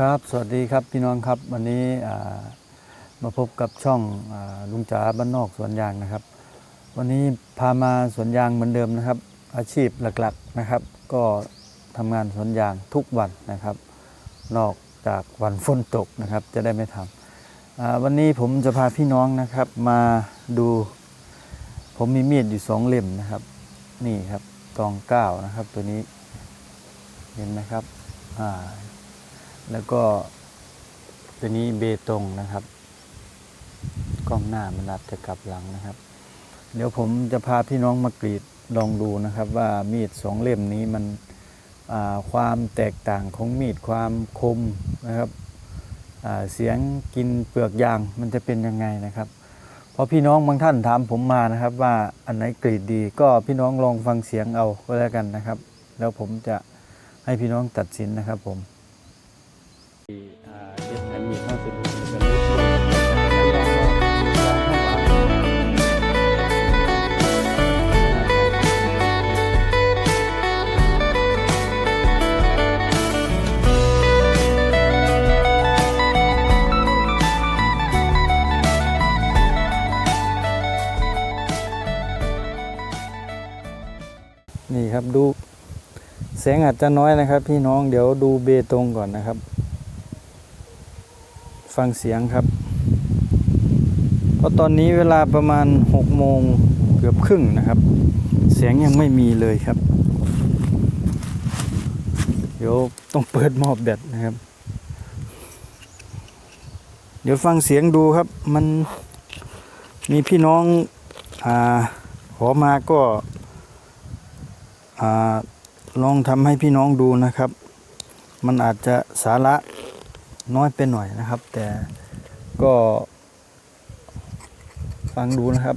ครับ สวัสดีครับพี่น้องครับ วันนี้มาพบกับช่องอลุงจ๋าบ้านนอกสวนยางนะครับ วันนี้พามาสวนยางเหมือนเดิมนะครับ อาชีพหลักๆนะครับ ก็ทำงานสวนยางทุกวันนะครับ นอกจากวันฝนตกนะครับ จะได้ไม่ทำอ่าวันนี้ผมจะพาพี่น้องนะครับมาดู ผมมีมีดอยู่สองเล่มนะครับ นี่ครับตองเก้านะครับตัวนี้เห็นไหมครับอ่า แล้วก็ตัวนี้เบตงนะครับ กล้องหน้ามันรับจะกลับหลังนะครับ เดี๋ยวผมจะพาพี่น้องมากรีดลองดูนะครับ ว่ามีดสองเล่มนี้มันความแตกต่างของมีดความคมนะครับเสียงกินเปลือกยางมันจะเป็นยังไงนะครับพราะพี่น้องบางท่านถามผมมานะครับว่าอันไหนกรีดดี ก็พี่น้องลองฟังเสียงเอาก็แล้วกันนะครับ แล้วผมจะให้พี่น้องตัดสินนะครับผม มีความสะดวกในการนี่ครับดูแสงอาจจะน้อยนะครับ พี่น้องเดี๋ยวดูเบตงก่อนนะครับ ฟังเสียงครับเพราะตอนนี้เวลาประมาณ6โมงเกือบครึ่งนะครับ เสียงยังไม่มีเลยครับ เดี๋ยวต้องเปิดหมอบแบตนะครับ เดี๋ยวฟังเสียงดูครับ มันมีพี่น้องอาขอมาก็อาลองทำให้พี่น้องดูนะครับ มันอาจจะสาระ น้อยไปหน่อยนะครับ แต่ก็ฟังดูนะครับ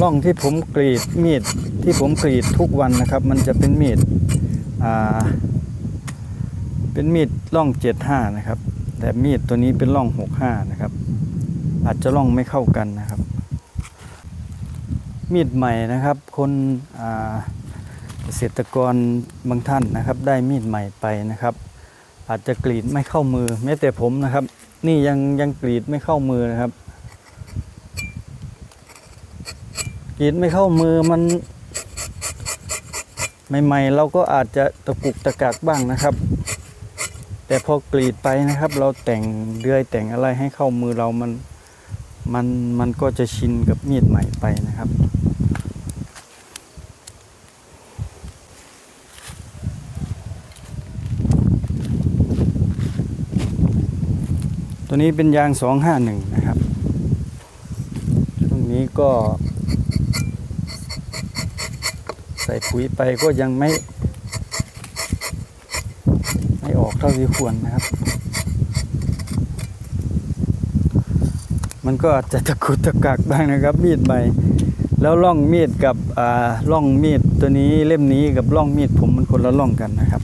ร่องที่ผมกรีดมีดที่ผมกรีดทุกวันนะครับ มันจะเป็นมีดอ่าเป็นมีดร่องเจ็ดห้านะครับ แต่มีดตัวนี้เป็นร่องหกห้านะครับ อาจจะร่องไม่เข้ากันนะครับ มีดใหม่นะครับ คนอ่า ษตรกรบางท่านนะครับ ได้มีดใหม่ไปนะครับ อาจจะกรีดไม่เข้ามือ แม้แต่ผมนะครับ นี่ยังยังกรีดไม่เข้ามือนะครับ กรีดไม่เข้ามือมันใหม่ๆเราก็อาจจะตะกุกตะกักบ้างนะครับ แต่พอกรีดไปนะครับ เราแต่งเดือยแต่งอะไรให้เข้ามือเรามันมันมันก็จะชินกับมีดใหม่ไปนะครับ ตัวนี้เป็นยาง 251 นะครับ ช่วงนี้ก็ ใส่ปุ๋ยไปก็ยังไม่ ไม่ออกเท่าที่ควรนะครับ มันก็อาจจะตะกุกตะกักบ้างนะครับ มีดใบแล้วล่องมีดกับอ่าล่องมีดตัวนี้เล่มนี้กับล่องมีดผมมันคนละล่องกันนะครับ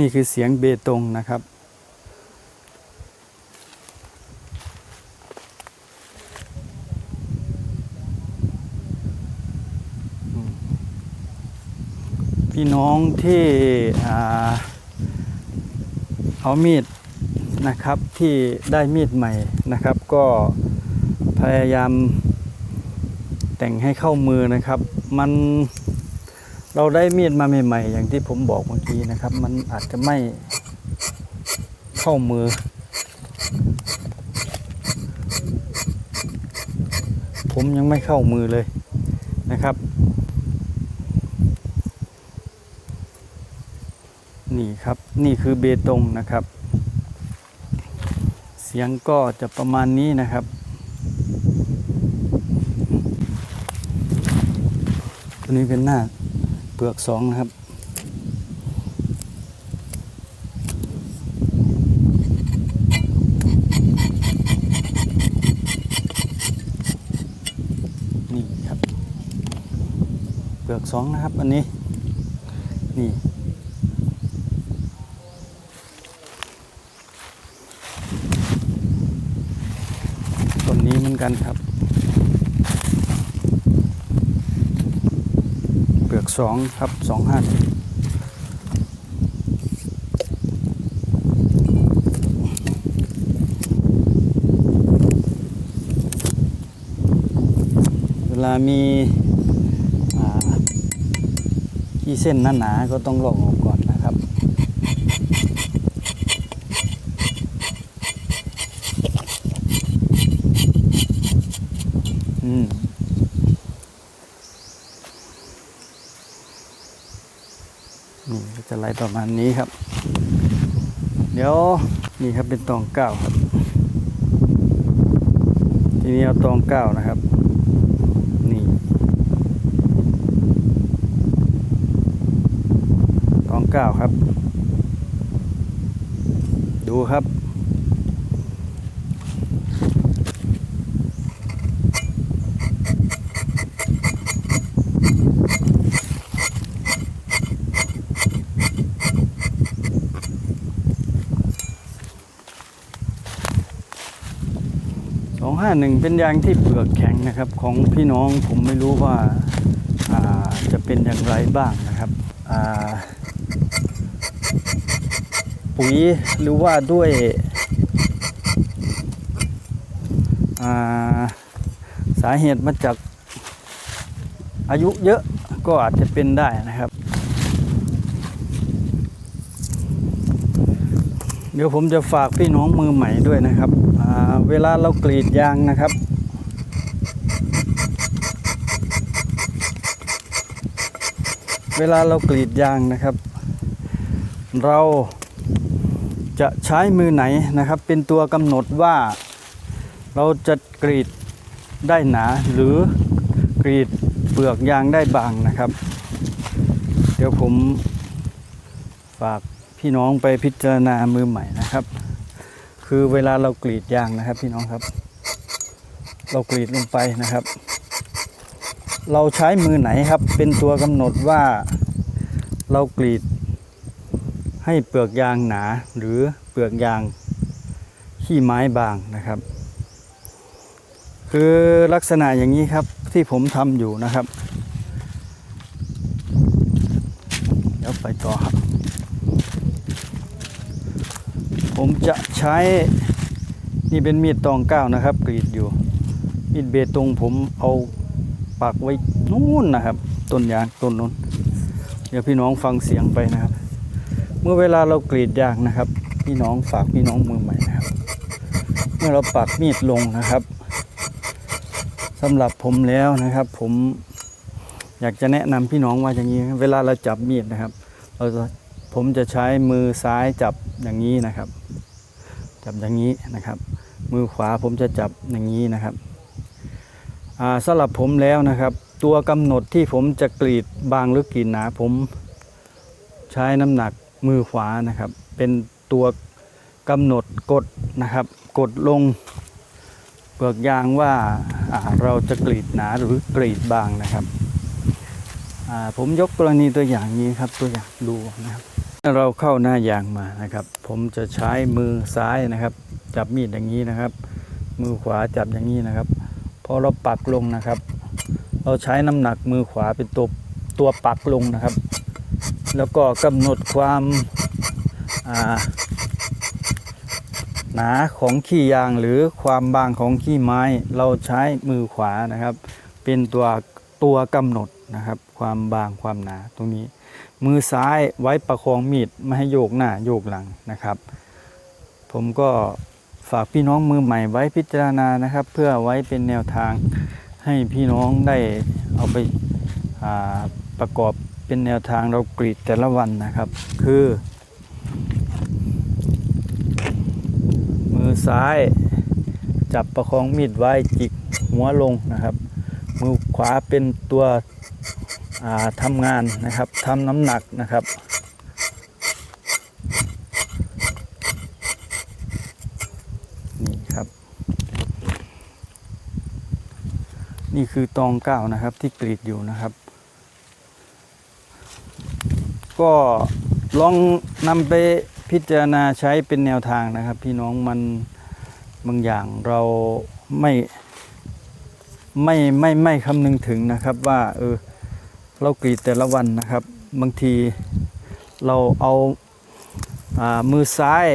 นี่คือเสียงเบตงนะครับ พี่น้องที่เอามีดนะครับที่ได้มีดใหม่นะครับ ก็พยายามแต่งให้เข้ามือนะครับ มัน เราได้มีดมาใหม่ๆ อย่างที่ผมบอกเมื่อกี้นะครับ มันอาจจะไม่เข้ามือ ผมยังไม่เข้ามือเลยนะครับ นี่ครับนี่คือเบตงนะครับ เสียงก็จะประมาณนี้นะครับตัวนี้เป็นหน้า เปลือกสองนะครับ นี่ครับ เปลือกสองนะครับ อันนี้ นี่ต้นนี้เหมือนกันครับ สองครับสองห้าเวลามีขี้เส้นหนาๆก็ต้องลอกออกก่อนนะครับ อืม นี่ก็จะไล่ประมาณนี้ครับ เดี๋ยวนี่ครับเป็นตองเก้าครับ ทีนี้เอาตองเก้านะครับ นี่ตองเก้าครับ ดูครับ ห้าหนึ่งเป็นยางที่เปลือกแข็งนะครับ ของพี่น้องผมไม่รู้ว่าาจะเป็นอย่างไรบ้างนะครับปุ๋ยหรือว่าด้วยาสาเหตุมาจากอายุเยอะก็อาจจะเป็นได้นะครับ เดี๋ยวผมจะฝากพี่น้องมือใหม่ด้วยนะครับ เวลาเรากรีดยางนะครับ เวลาเรากรีดยางนะครับ เราจะใช้มือไหนนะครับ เป็นตัวกำหนดว่า เราจะกรีดได้หนาหรือกรีดเปลือกยางได้บางนะครับ เดี๋ยวผมฝากพี่น้องไปพิจารณามือใหม่นะครับ คือเวลาเรากรีดยางนะครับพี่น้องครับ เรากรีดลงไปนะครับ เราใช้มือไหนครับ เป็นตัวกำหนดว่าเรากรีดให้เปลือกยางหนา หรือเปลือกยางขี้ไม้บางนะครับ คือลักษณะอย่างนี้ครับที่ผมทำอยู่นะครับ เดี๋ยวไปต่อครับ ผมจะใช้นี่เป็นมีดตองก้าวนะครับ กรีดอยู่ มีดเบตงผมเอาปักไว้นู่นนะครับ ต้นยางต้นนู้นเดี๋ยวพี่น้องฟังเสียงไปนะครับ เมื่อเวลาเรากรีดยางนะครับ พี่น้องฝากพี่น้องมือใหม่นะครับ เมื่อเราปักมีดลงนะครับสำหรับผมแล้วนะครับ ผมอยากจะแนะนำพี่น้องว่าอย่างนี้ เวลาเราจับมีดนะครับ เราจะ ผมจะใช้มือซ้ายจับอย่างนี้นะครับ จับอย่างนี้นะครับ มือขวาผมจะจับอย่างนี้นะครับอ่าสำหรับผมแล้วนะครับ ตัวกำหนดที่ผมจะกรีดบางหรือกรีดหนาผมใช้น้ำหนักมือขวานะครับ เป็นตัวกำหนดกดนะครับ กดลงเปลือกยางว่าาเราจะกรีดหนาหรือกรีดบางนะครับผมยกกรณีตัวอย่างนี้ครับตัวอย่างดูนะครับ เราเข้าหน้ายางมานะครับ ผมจะใช้มือซ้ายนะครับ จับมีดอย่างนี้นะครับ มือขวาจับอย่างนี้นะครับพอเราปักลงนะครับ เราใช้น้ำหนักมือขวาเป็นตัวตัวปักลงนะครับ แล้วก็กำหนดความาหนาของขี้ยางหรือความบางของขี้ไม้ เราใช้มือขวานะครับ เป็นตัวตัวกำหนดนะครับ ความบางความหนาตรงนี้ มือซ้ายไว้ประคองมีดไม่ให้โยกหน้าโยกหลังนะครับ ผมก็ฝากพี่น้องมือใหม่ไว้พิจารณานะครับ เพื่อไว้เป็นแนวทางให้พี่น้องได้เอาไปาประกอบเป็นแนวทางเรากรีดแต่ละวันนะครับ คือ มือซ้ายจับประคองมีดไว้จิกหัวลงนะครับ มือขวาเป็นตัว ทำงานนะครับทำน้ำหนักนะครับ นี่ครับ นี่คือตองเก้านะครับที่กรีดอยู่นะครับ ก็ลองนำไปพิจารณาใช้เป็นแนวทางนะครับ พี่น้องมันบางอย่างเราไม่ไม่ไม่ไม่คำนึงถึงนะครับว่าเออ เรากรีดแต่ละวันนะครับ บางทีเราเอาอามือซ้าย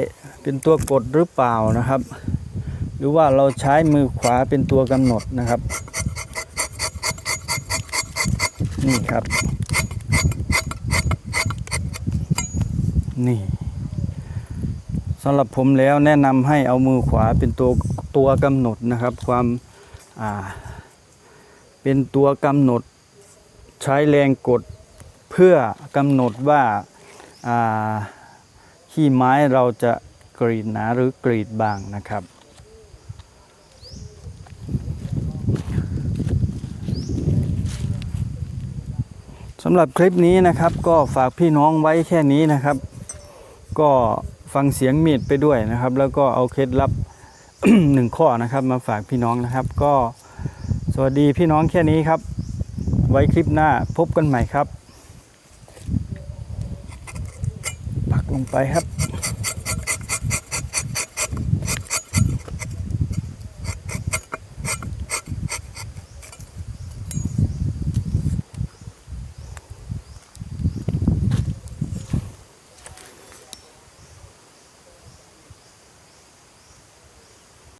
เป็นตัวกดหรือเปล่านะครับ หรือว่าเราใช้มือขวาเป็นตัวกำหนดนะครับ นี่ครับ นี่สำหรับผมแล้วแนะนำให้เอามือขวาเป็นตัวตัวกำหนดนะครับ ความเป็นตัวกำหนด ใช้แรงกดเพื่อกำหนดว่าอ่าขี้ไม้เราจะกรีดหนาหรือกรีดบางนะครับ สำหรับคลิปนี้นะครับก็ฝากพี่น้องไว้แค่นี้นะครับ ก็ฟังเสียงมีดไปด้วยนะครับ แล้วก็เอาเคล็ดลับหนึ่งข้อนะครับ มาฝากพี่น้องนะครับ ก็สวัสดีพี่น้องแค่นี้ครับ ไว้คลิปหน้าพบกันใหม่ครับ ปักลงไปครับ